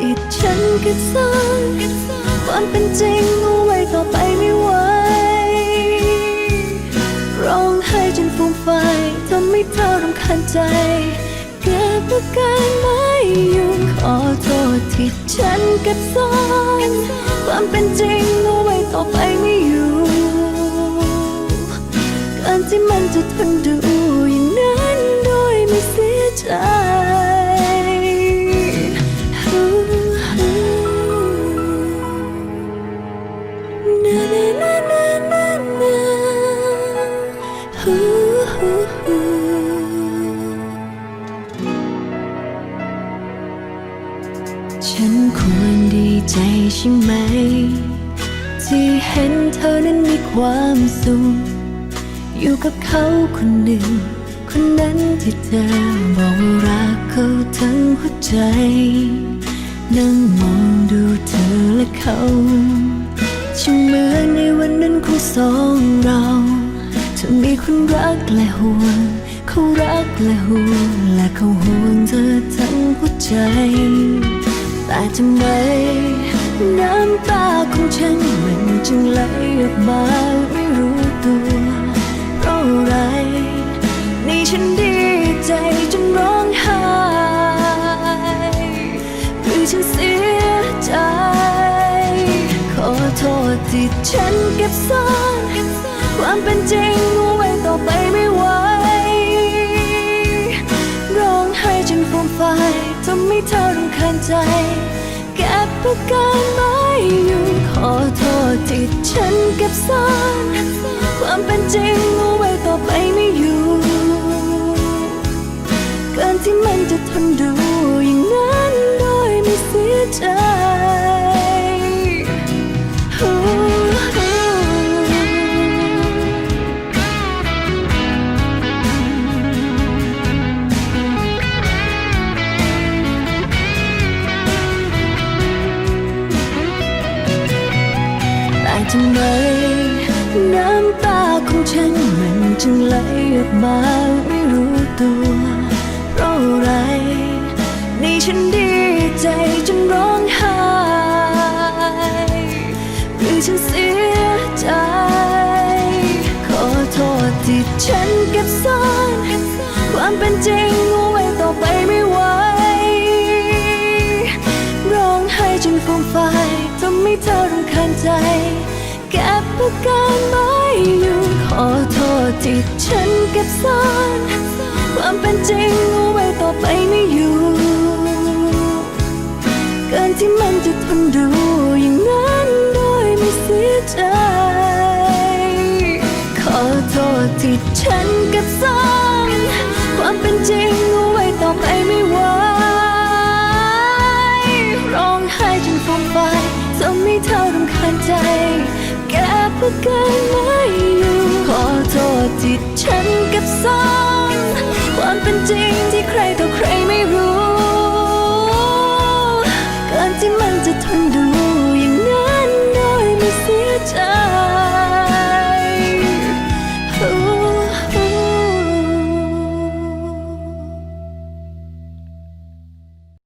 เก็บซ่อนความเป็นจริงเอาไว้ต่อไปไม่ไหวร้องไห้จนฟูมไฟทำให้เธอรำคาญใจ เก็บอาการไม่อยู่ขอโทษที่ฉันเก็บซ่อนความเป็นจริงเอาไว้ต่อไปไม่อยู่การที่มันจะทนดูอย่างนั้นโดยไม่เสียใจ ฉันควรดีใจใช่ไหม ที่เห็นเธอนั้นมีความสุขอยู่กับเขาคนหนึ่ง คนนั้นที่เธอบอกว่ารักเขาทั้งหัวใจ นั่งมองดูเธอและเขาช่างเหมือนในวันนั้นของสองเรา คนรักและห่วง เขารักและห่วง และเขาห่วงเธอทั้งหัวใจ แต่ทำไม น้ำตาของฉันมันจึงไหลออกมาไม่รู้ตัว เพราะอะไร นี่ฉันดีใจจนร้องไห้หรือฉันเสียใจ ขอโทษที่ฉันเก็บซ่อนความเป็นจริง เอาไปไม่ไหวร้องไห้จนฟูมไฟายทำให้เธอรำคาญใจเก็บอาการไม่อยู่ขอโทษที่ฉันเก็บซ่อนความเป็นจริงเอาไว้ต่อไปไม่อยู่ เกินที่มันจะทนดูอย่างนั้นโดยไม่เสียใจ ทำไมน้ำตาของฉันมันจึงไหลออกมาไม่รู้ตัวเพราะอะไรนี่ฉันดีใจจนร้องไห้หรือฉันเสียใจ ขอโทษที่ฉันเก็บซ่อนความเป็นจริงเอาไว้ต่อไปไม่ไหวร้องไห้จนฟูมไฟายทำให้เธอรำคาญใจ เก็บอาการไม่อยู่ขอโทษที่ฉันเก็บซ่อนความเป็นจริงเอาไว้ต่อไปไม่อยู่เกินที่มันจะทนดูอย่างนั้นโดยไม่เสียใจ ขอโทษที่ฉันเก็บซ่อนความเป็นจริงเอาไว้ต่อไปไม่ไหว ก้อาการไม่อยู่ขอโทษที่ฉันกับซอมความเป็นจริงที่ใครต่อใครไม่รู้ เกินที่มันจะทนดู